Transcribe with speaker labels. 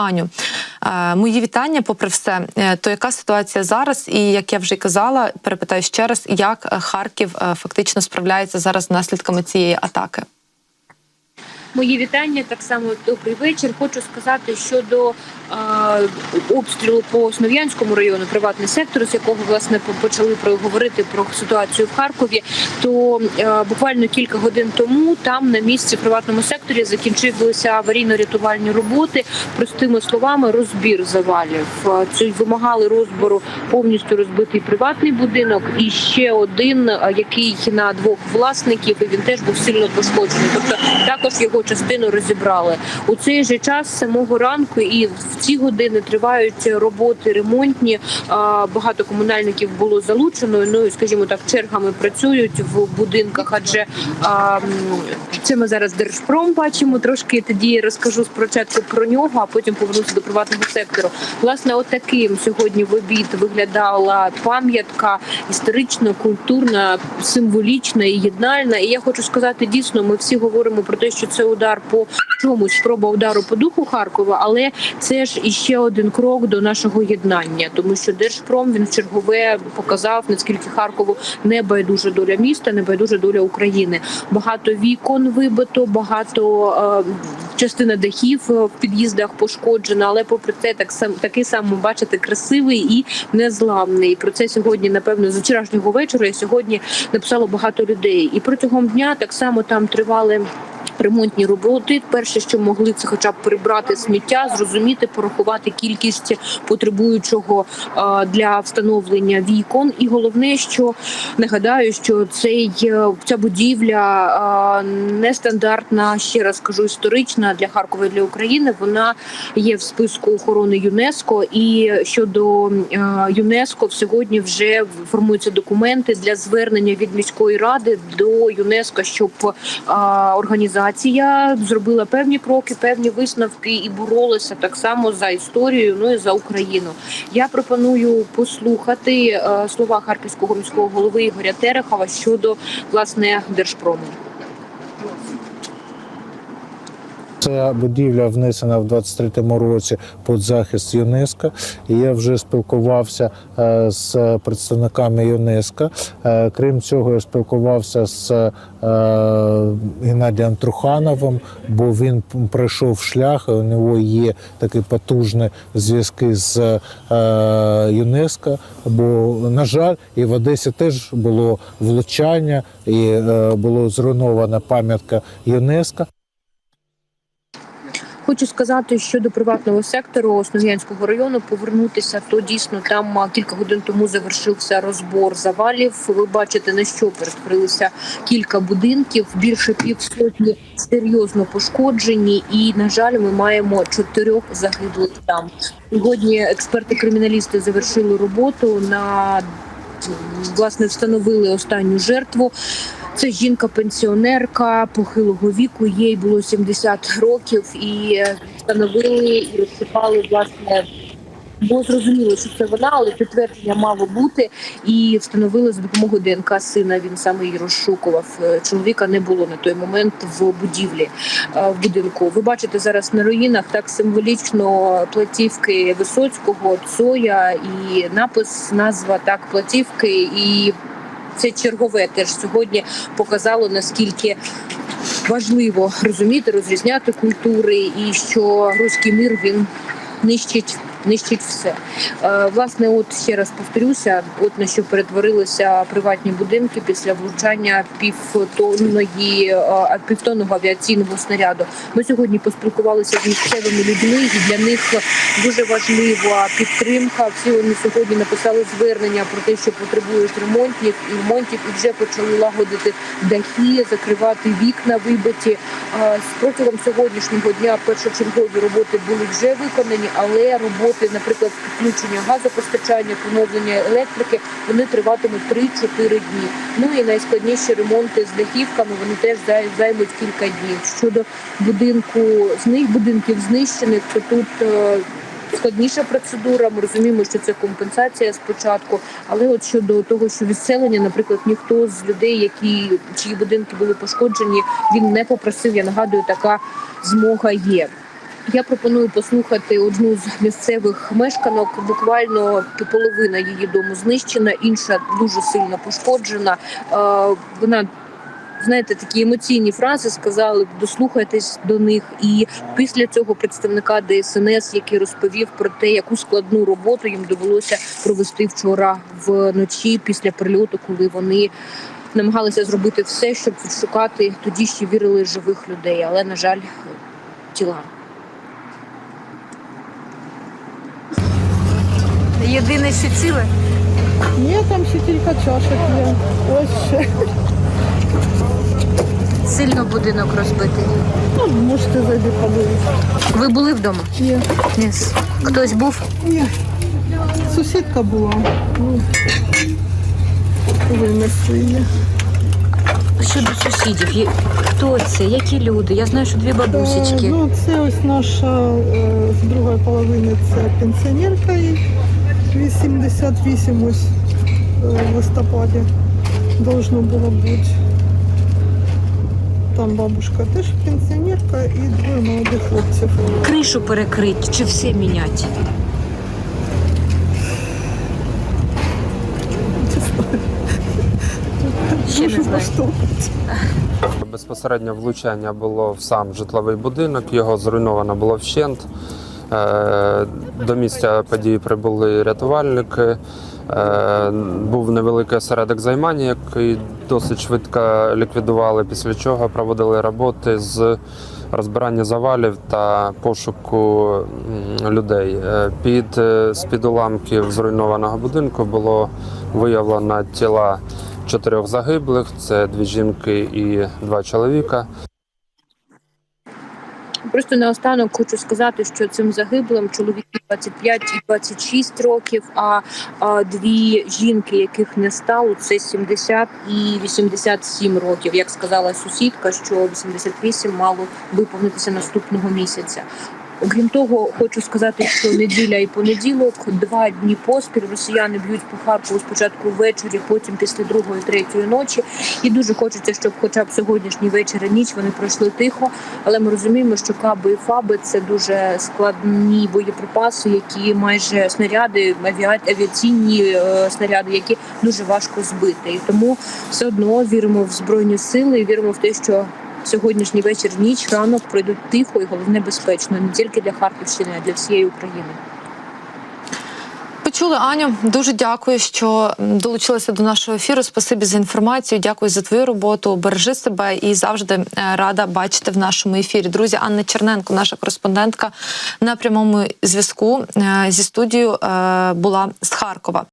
Speaker 1: Аню, е, мої вітання. Попри все, Е, то яка ситуація зараз? І як я вже казала, перепитаю ще раз, як е, Харків фактично справляється зараз з наслідками цієї атаки?
Speaker 2: Мої вітання так само добрий вечір. Хочу сказати щодо е, обстрілу по Основ'янському району, приватний сектор, з якого власне почали говорити про ситуацію в Харкові. То е, буквально кілька годин тому там на місці в приватному секторі закінчилися аварійно-рятувальні роботи. Простими словами, розбір завалів. Це вимагали розбору повністю розбитий приватний будинок і ще один, який на двох власників, і він теж був сильно пошкоджений. Тобто також його частину розібрали у цей же час самого ранку, і в ці години тривають роботи ремонтні. Багато комунальників було залучено. Ну скажімо так, чергами працюють в будинках, адже це ми зараз Держпром бачимо. Трошки тоді розкажу спочатку про нього, а потім повернуся до приватного сектору. Власне, отаким сьогодні в обід виглядала пам'ятка історично, культурна, символічна і єднальна. І я хочу сказати, дійсно, ми всі говоримо про те, що це удар по чомусь, спроба удару по духу Харкова, але це ж іще один крок до нашого єднання, тому що Держпром він чергове показав наскільки Харкову не байдужа доля міста, не байдужа доля України. Багато вікон вибито, багато. Е, Частина дахів е, в під'їздах пошкоджена, але попри це так сам такий само бачите красивий і незламний. Про це сьогодні, напевно, з вчорашнього вечора і сьогодні написало багато людей. І протягом дня так само там тривали. Ремонтні роботи. Перше, що могли, це хоча б прибрати сміття, зрозуміти, порахувати кількість потребуючого е, для встановлення вікон. І головне, що нагадаю, що цей е, ця будівля е, нестандартна, ще раз кажу, історична для Харкова і для України. Вона є в списку охорони ЮНЕСКО. І щодо ЮНЕСКО, сьогодні вже формуються документи для звернення від міської ради до ЮНЕСКО, щоб е, організація зробила певні кроки, певні висновки і боролася так само за історію, ну і за Україну. Я пропоную послухати е, слова харківського міського голови Ігоря Терехова щодо власне держпрому.
Speaker 3: Ця будівля внесена в 23-му році під захист ЮНЕСКО. І я вже спілкувався е, з представниками ЮНЕСКО. Е, Крім цього, я спілкувався з е, Геннадієм Трухановим, бо він пройшов шлях. У нього є такі потужні зв'язки з ЮНЕСКО. Бо, на жаль, і в Одесі теж було влучання, і було зруйнована пам'ятка ЮНЕСКО.
Speaker 2: Хочу сказати, що до приватного сектору Основ'янського району повернутися, то дійсно там кілька годин тому завершився розбор завалів. Ви бачите, на що перетворилися кілька будинків. Більше півсотні серйозно пошкоджені, і на жаль, ми маємо чотирьох загиблих там. Сьогодні експерти-криміналісти завершили роботу на власне встановили останню жертву. Це жінка-пенсіонерка похилого віку. Їй було 70 років, і е, встановили і розшукали власне. Було зрозуміло, що це вона, але підтвердження мало бути, і встановили за допомогою ДНК сина. Він саме її розшукував. Е, Чоловіка не було на той момент в будівлі е, в будинку. Ви бачите зараз на руїнах так символічно платівки Висоцького, Цоя і напис, назва так платівки і це чергове теж сьогодні показало наскільки важливо розуміти, розрізняти культури, і що руський мир він нищить. Нищить все. Е, власне, от ще раз повторюся, от на що перетворилися приватні будинки після влучання півтонної е, півтонного авіаційного снаряду. Ми сьогодні поспілкувалися з місцевими людьми, і для них дуже важлива підтримка. Всі вони сьогодні написали звернення про те, що потребують ремонтів і ремонтів, і вже почали лагодити дахи, закривати вікна вибиті. Е, Протягом сьогоднішнього дня першочергові роботи були вже виконані, але роботи, наприклад, підключення газопостачання, поновлення електрики, вони триватимуть 3-4 дні. Ну і найскладніші ремонти з дахівками вони теж займуть кілька днів. Щодо будинку з них будинків знищених, то тут. е, Складніша процедура. Ми розуміємо, що це компенсація спочатку. Але от щодо того, що відселення, наприклад, ніхто з людей, які чиї будинки були пошкоджені, він не попросив. Я нагадую, така змога є. Я пропоную послухати одну з місцевих мешканок. Буквально половина її дому знищена, інша дуже сильно пошкоджена. Е, Вона знаєте, такі емоційні фрази сказали, дослухайтесь до них. І після цього представника ДСНС, який розповів про те, яку складну роботу їм довелося провести вчора вночі після прильоту, коли вони намагалися зробити все, щоб відшукати тоді ще вірили живих людей, але на жаль, тіла.
Speaker 1: Єдине, що ціле.
Speaker 4: Ні, там ще кілька чашок є. Ось ще.
Speaker 2: Сильно будинок розбитий.
Speaker 4: Ну, можете зайти подивитися.
Speaker 2: Ви були вдома?
Speaker 4: Ні,
Speaker 2: Ні. Хтось був?
Speaker 4: ні. Сусідка була. Ну, винесли її.
Speaker 2: Щодо сусідів, є- хто це? Які люди? Я знаю, що дві
Speaker 4: Е,
Speaker 2: бабусечки.
Speaker 4: Ну, це ось наша е, з другої половини це пенсіонерка їй 88 ось е, в листопаді должно було бути. Там бабушка теж пенсіонерка і двоє молодих хлопців.
Speaker 2: Кришу перекрить чи все міняти? Ще не знаю.
Speaker 5: Безпосередньо влучання було в сам житловий будинок, його зруйновано було вщент. Е, До місця події прибули рятувальники. Е, Був невеликий осередок займання, який досить швидко ліквідували, після чого проводили роботи з розбирання завалів та пошуку людей. Е, Під з-під уламків зруйнованого будинку було виявлено тіла чотирьох загиблих: це дві жінки і два чоловіка.
Speaker 2: Просто наостанок хочу сказати, що цим загиблим чоловіки 25 і 26 років, а, а дві жінки, яких не стало, це 70 і 87 років. Як сказала сусідка, що 88 мало виповнитися наступного місяця. Окрім того, хочу сказати, що неділя і понеділок, два дні поспіль росіяни б'ють по Харкову спочатку ввечері, потім після другої, третьої ночі. І дуже хочеться, щоб хоча б сьогоднішній вечір і ніч вони пройшли тихо. Але ми розуміємо, що каби і фаби це дуже складні боєприпаси, які майже снаряди, авіа- авіаційні е, снаряди, які дуже важко збити. І тому все одно віримо в збройні сили і віримо в те, що сьогоднішній вечір, ніч, ранок пройдуть тихо і головне безпечно не тільки для Харківщини, а для всієї України.
Speaker 1: Почули Аню. Дуже дякую, що долучилася до нашого ефіру. Спасибі за інформацію. Дякую за твою роботу. Бережи себе і завжди е, рада бачити в нашому ефірі. Друзі, Анна Черненко, наша кореспондентка на прямому зв'язку е, зі студією, е, була з Харкова.